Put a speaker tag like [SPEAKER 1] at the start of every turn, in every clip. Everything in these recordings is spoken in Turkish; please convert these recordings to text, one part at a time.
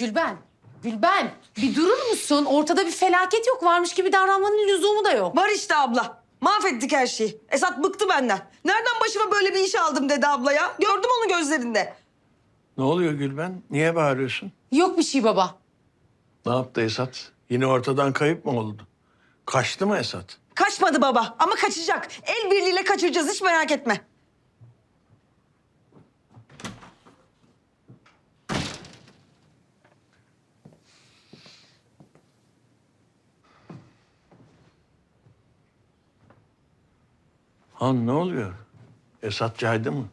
[SPEAKER 1] Gülben, Gülben bir durur musun? Ortada bir felaket yok. Varmış gibi davranmanın lüzumu da yok.
[SPEAKER 2] Var işte abla. Mahvettik her şeyi. Esat bıktı benden. Nereden başıma böyle bir iş aldım dedi abla ya. Gördüm onu gözlerinde.
[SPEAKER 3] Ne oluyor Gülben? Niye bağırıyorsun?
[SPEAKER 1] Yok bir şey baba.
[SPEAKER 3] Ne yaptı Esat? Yine ortadan kayıp mı oldu? Kaçtı mı Esat?
[SPEAKER 2] Kaçmadı baba ama kaçacak. El birliğiyle kaçıracağız hiç merak etme.
[SPEAKER 3] Han ne oluyor? Esat caydı mı?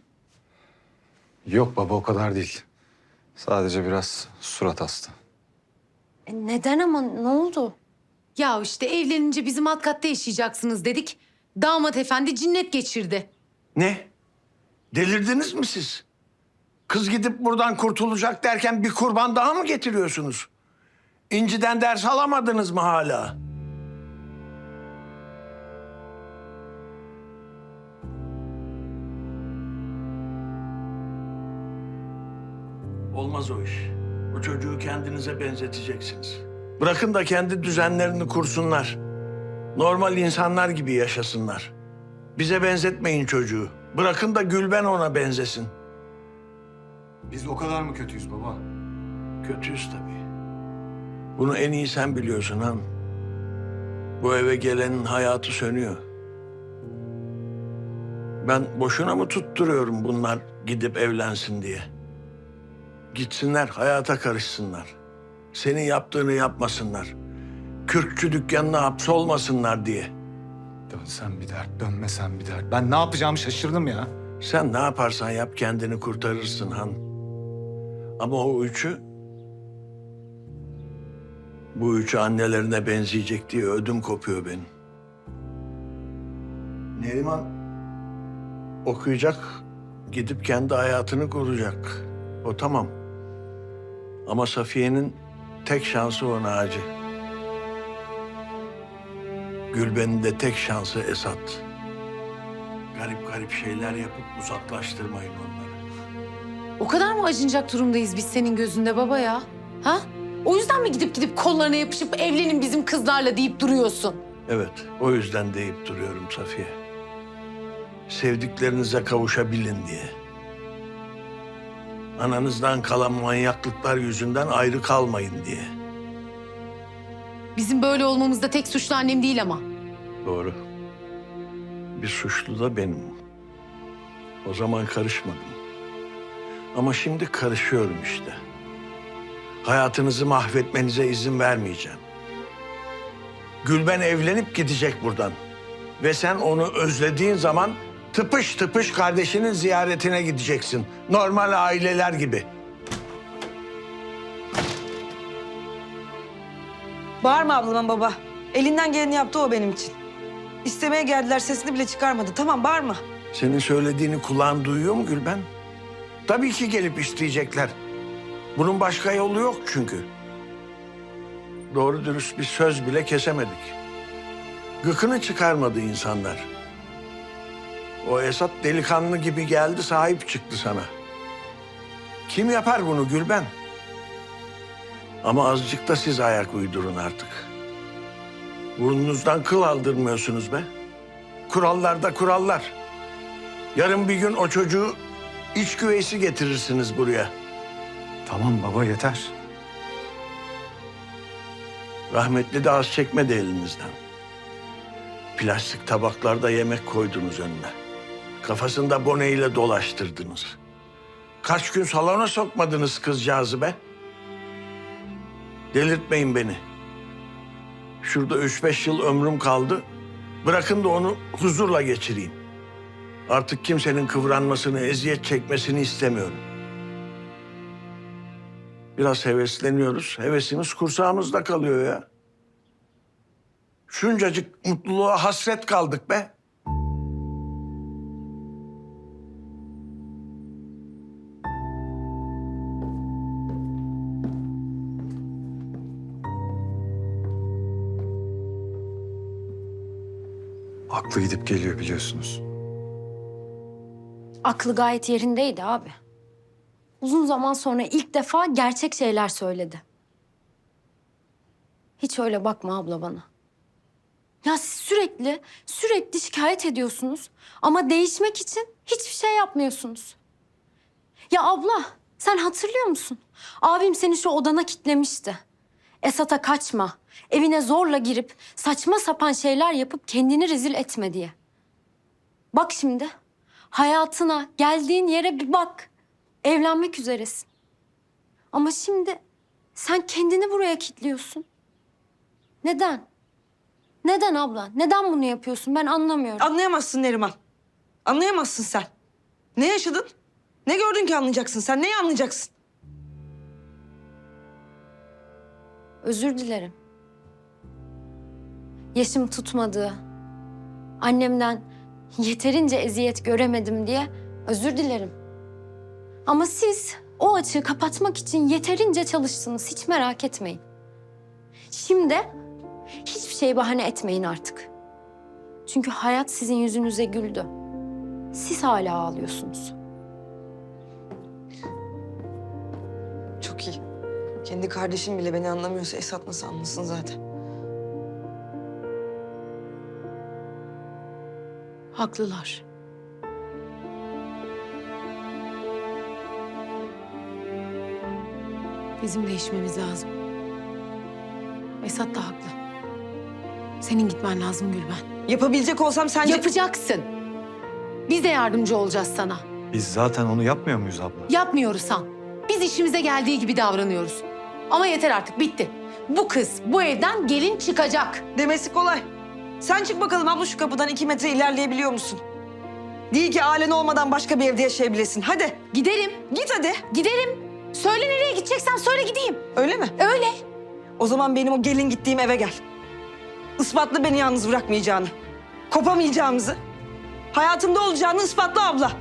[SPEAKER 4] Yok baba o kadar değil. Sadece biraz surat hasta.
[SPEAKER 1] E, neden ama ne oldu? Ya işte evlenince bizim alt katta yaşayacaksınız dedik. Damat efendi cinnet geçirdi.
[SPEAKER 3] Ne? Delirdiniz mi siz? Kız gidip buradan kurtulacak derken bir kurban daha mı getiriyorsunuz? İnci'den ders alamadınız mı hala? Olmaz o iş. Bu çocuğu kendinize benzeteceksiniz. Bırakın da kendi düzenlerini kursunlar. Normal insanlar gibi yaşasınlar. Bize benzetmeyin çocuğu. Bırakın da Gülben ona benzesin.
[SPEAKER 4] Biz o kadar mı kötüyüz baba?
[SPEAKER 3] Kötüyüz tabii. Bunu en iyi sen biliyorsun han. Bu eve gelenin hayatı sönüyor. Ben boşuna mı tutturuyorum bunlar gidip evlensin diye? Gitsinler, hayata karışsınlar. Senin yaptığını yapmasınlar. Kürkçü dükkanına hapsolmasınlar diye.
[SPEAKER 4] Dönsen bir dert, dönmesen bir dert. Ben ne yapacağımı şaşırdım ya.
[SPEAKER 3] Sen ne yaparsan yap kendini kurtarırsın han. Ama o üçü... Bu üçü annelerine benzeyecek diye ödüm kopuyor benim. Neriman okuyacak, gidip kendi hayatını kuracak. O tamam. Ama Safiye'nin tek şansı o Naci. Gülben'in de tek şansı Esat. Garip garip şeyler yapıp uzaklaştırmayın onları.
[SPEAKER 1] O kadar mı acınacak durumdayız biz senin gözünde baba ya? Ha? O yüzden mi gidip gidip kollarına yapışıp evlenin bizim kızlarla deyip duruyorsun?
[SPEAKER 3] Evet, o yüzden deyip duruyorum Safiye. Sevdiklerinize kavuşabilin diye. Ananızdan kalan manyaklıklar yüzünden ayrı kalmayın diye.
[SPEAKER 1] Bizim böyle olmamızda tek suçlu annem değil ama.
[SPEAKER 3] Doğru. Bir suçlu da benim. O zaman karışmadım. Ama şimdi karışıyorum işte. Hayatınızı mahvetmenize izin vermeyeceğim. Gülben evlenip gidecek buradan. Ve sen onu özlediğin zaman tıpış tıpış kardeşinin ziyaretine gideceksin. Normal aileler gibi.
[SPEAKER 2] Bağırma ablama baba. Elinden geleni yaptı o benim için. İstemeye geldiler sesini bile çıkarmadı. Tamam bağırma.
[SPEAKER 3] Senin söylediğini kulağın duyuyor mu Gülben? Tabii ki gelip isteyecekler. Bunun başka yolu yok çünkü. Doğru dürüst bir söz bile kesemedik. Gıkını çıkarmadı insanlar. O Esat delikanlı gibi geldi sahip çıktı sana. Kim yapar bunu Gülben? Ama azıcık da siz ayak uydurun artık. Burnunuzdan kıl aldırmıyorsunuz be. Kurallar da kurallar. Yarın bir gün o çocuğu iç güveysi getirirsiniz buraya.
[SPEAKER 4] Tamam baba yeter.
[SPEAKER 3] Rahmetli de az çekmedi elinizden. Plastik tabaklarda yemek koydunuz önüne. Kafasında boneyle dolaştırdınız. Kaç gün salona sokmadınız kızcağızı be. Delirtmeyin beni. Şurada üç beş yıl ömrüm kaldı. Bırakın da onu huzurla geçireyim. Artık kimsenin kıvranmasını, eziyet çekmesini istemiyorum. Biraz hevesleniyoruz. Hevesimiz kursağımızda kalıyor ya. Şuncacık mutluluğa hasret kaldık be.
[SPEAKER 4] Aklı gidip geliyor biliyorsunuz.
[SPEAKER 5] Aklı gayet yerindeydi abi. uzun zaman sonra ilk defa gerçek şeyler söyledi. Hiç öyle bakma abla bana. Ya siz sürekli, sürekli şikayet ediyorsunuz. Ama değişmek için hiçbir şey yapmıyorsunuz. Ya abla, sen hatırlıyor musun? Abim seni şu odana kitlemişti. Esat'a kaçma, evine zorla girip saçma sapan şeyler yapıp kendini rezil etme diye. Bak şimdi, hayatına, geldiğin yere bir bak. Evlenmek üzeresin. Ama şimdi sen kendini buraya kilitliyorsun. Neden? Neden abla? Neden bunu yapıyorsun? Ben anlamıyorum.
[SPEAKER 2] Anlayamazsın Neriman. Anlayamazsın sen. Ne yaşadın? Ne gördün ki anlayacaksın sen? Neyi anlayacaksın?
[SPEAKER 5] Özür dilerim. Yaşım tutmadığı, annemden yeterince eziyet göremedim diye özür dilerim. Ama siz o açığı kapatmak için yeterince çalıştınız. Hiç merak etmeyin. Şimdi hiçbir şey bahane etmeyin artık. Çünkü hayat sizin yüzünüze güldü. Siz hala ağlıyorsunuz.
[SPEAKER 2] Kendi kardeşim bile beni anlamıyorsa Esat nasıl anlasın zaten?
[SPEAKER 1] Haklılar. Bizim değişmemiz lazım. Esat da haklı. Senin gitmen lazım Gülben.
[SPEAKER 2] Yapabilecek olsam sence...
[SPEAKER 1] Yapacaksın. Biz de yardımcı olacağız sana.
[SPEAKER 4] Biz zaten onu yapmıyor muyuz abla?
[SPEAKER 1] Yapmıyoruz Han. Biz işimize geldiği gibi davranıyoruz. Ama yeter artık bitti. Bu kız bu evden gelin çıkacak.
[SPEAKER 2] Demesi kolay. Sen çık bakalım abla şu kapıdan iki metre ilerleyebiliyor musun? Değil ki ailen olmadan başka bir evde yaşayabilesin. Hadi
[SPEAKER 1] Gidelim,
[SPEAKER 2] git hadi.
[SPEAKER 1] gidelim. Söyle nereye gideceksen söyle gideyim.
[SPEAKER 2] Öyle mi?
[SPEAKER 1] Öyle.
[SPEAKER 2] O zaman benim o gelin gittiğim eve gel. Ispatla beni yalnız bırakmayacağını. Kopamayacağımızı. Hayatımda olacağını ispatla abla.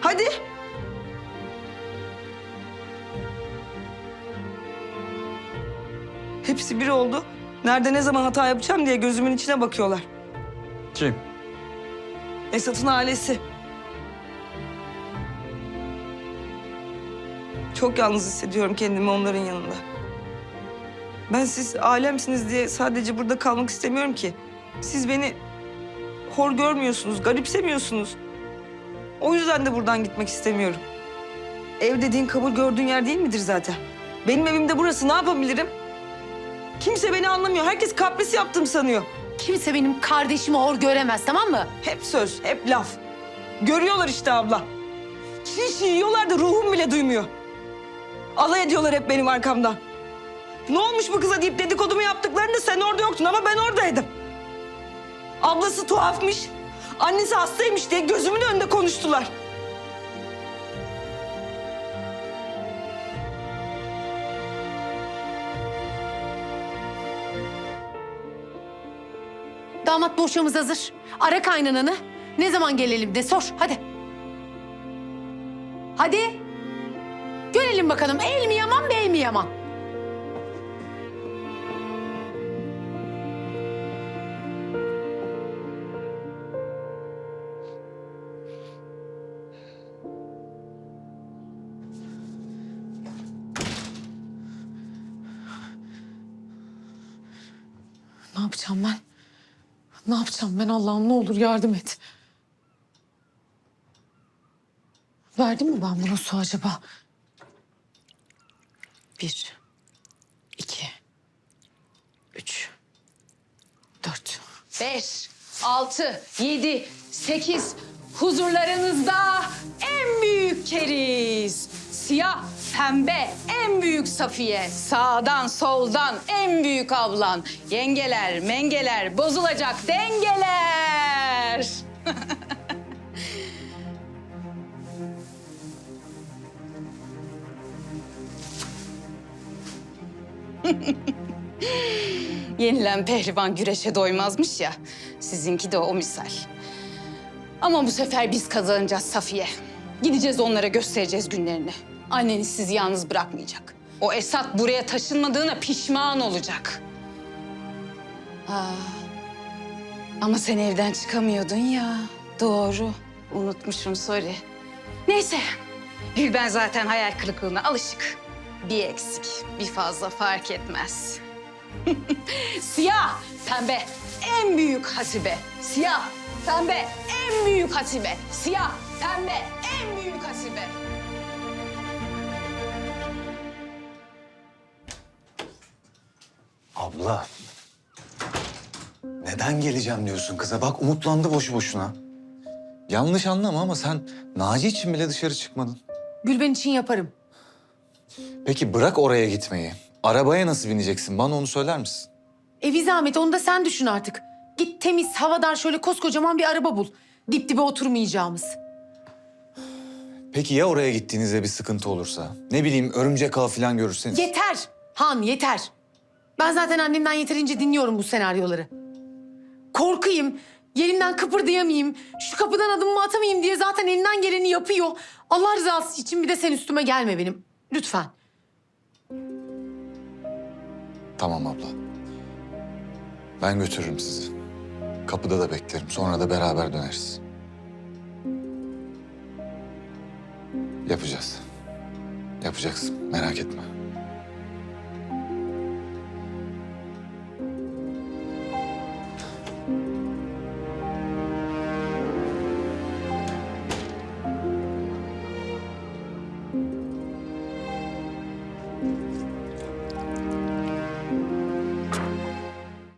[SPEAKER 2] Hadi. Hepsi bir oldu. Nerede ne zaman hata yapacağım diye gözümün içine bakıyorlar.
[SPEAKER 4] Kim?
[SPEAKER 2] Esat'ın ailesi. Çok yalnız hissediyorum kendimi onların yanında. Ben siz alemsiniz diye sadece burada kalmak istemiyorum ki. Siz beni hor görmüyorsunuz, garipsemiyorsunuz. O yüzden de buradan gitmek istemiyorum. Ev dediğin kabul gördüğün yer değil midir zaten? Benim evim de burası. Ne yapabilirim? Kimse beni anlamıyor. Herkes kapris yaptım sanıyor.
[SPEAKER 1] Kimse benim kardeşimi hor göremez tamam mı?
[SPEAKER 2] Hep söz, hep laf. Görüyorlar işte abla. Şiş yiyorlar da ruhum bile duymuyor. Alay ediyorlar hep benim arkamdan. Ne olmuş bu kıza deyip dedikodumu yaptıklarında sen orada yoktun ama ben oradaydım. Ablası tuhafmış, annesi hastaymış diye gözümün önünde konuştular.
[SPEAKER 1] Damat boşamız hazır. Ara kaynananı. Ne zaman gelelim de sor hadi. Hadi. Görelim bakalım el mi yaman bey mi yaman? Ne yapacağım ben? Ne yapacağım ben Allah'ım ne olur yardım et. Verdim mi ben buna su acaba? Bir, iki, üç, dört, beş, altı, yedi, sekiz. Huzurlarınızda en büyük keriz. Siyah, pembe, en büyük Safiye. Sağdan, soldan en büyük ablan. Yengeler, mengeler, bozulacak dengeler.
[SPEAKER 6] Yenilen pehlivan güreşe doymazmış ya. Sizinki de o misal. Ama bu sefer biz kazanacağız Safiye. Gideceğiz onlara göstereceğiz günlerini. Anneniz sizi yalnız bırakmayacak. O Esat buraya taşınmadığına pişman olacak. Aa, ama sen evden çıkamıyordun ya. Doğru. Unutmuşum sorry. Neyse. Gülben zaten hayal kırıklığına alışık. Bir eksik, bir fazla fark etmez. Siyah, pembe, en büyük hasibe. Siyah, pembe, en büyük hasibe. Siyah, pembe, en büyük hasibe.
[SPEAKER 4] Abla. Neden geleceğim diyorsun kıza? Bak umutlandı boşu boşuna. Yanlış anlama ama sen Naci için bile dışarı çıkmadın.
[SPEAKER 1] Gülben için yaparım.
[SPEAKER 4] Peki bırak oraya gitmeyi. Arabaya nasıl bineceksin? Bana onu söyler misin?
[SPEAKER 1] E bir zahmet onu da sen düşün artık. Git temiz, havadar şöyle koskocaman bir araba bul. Dip dibe oturmayacağımız.
[SPEAKER 4] Peki ya oraya gittiğinizde bir sıkıntı olursa? Ne bileyim örümcek ağı falan görürseniz?
[SPEAKER 1] Yeter Han yeter. Ben zaten annemden yeterince dinliyorum bu senaryoları. Korkayım, yerimden kıpırdayamayayım, şu kapıdan adımımı atamayayım diye zaten elinden geleni yapıyor. Allah rızası için bir de sen üstüme gelme benim. Lütfen.
[SPEAKER 4] Tamam abla. Ben götürürüm sizi. Kapıda da beklerim. Sonra da beraber döneriz. Yapacağız. Yapacaksın. Merak etme.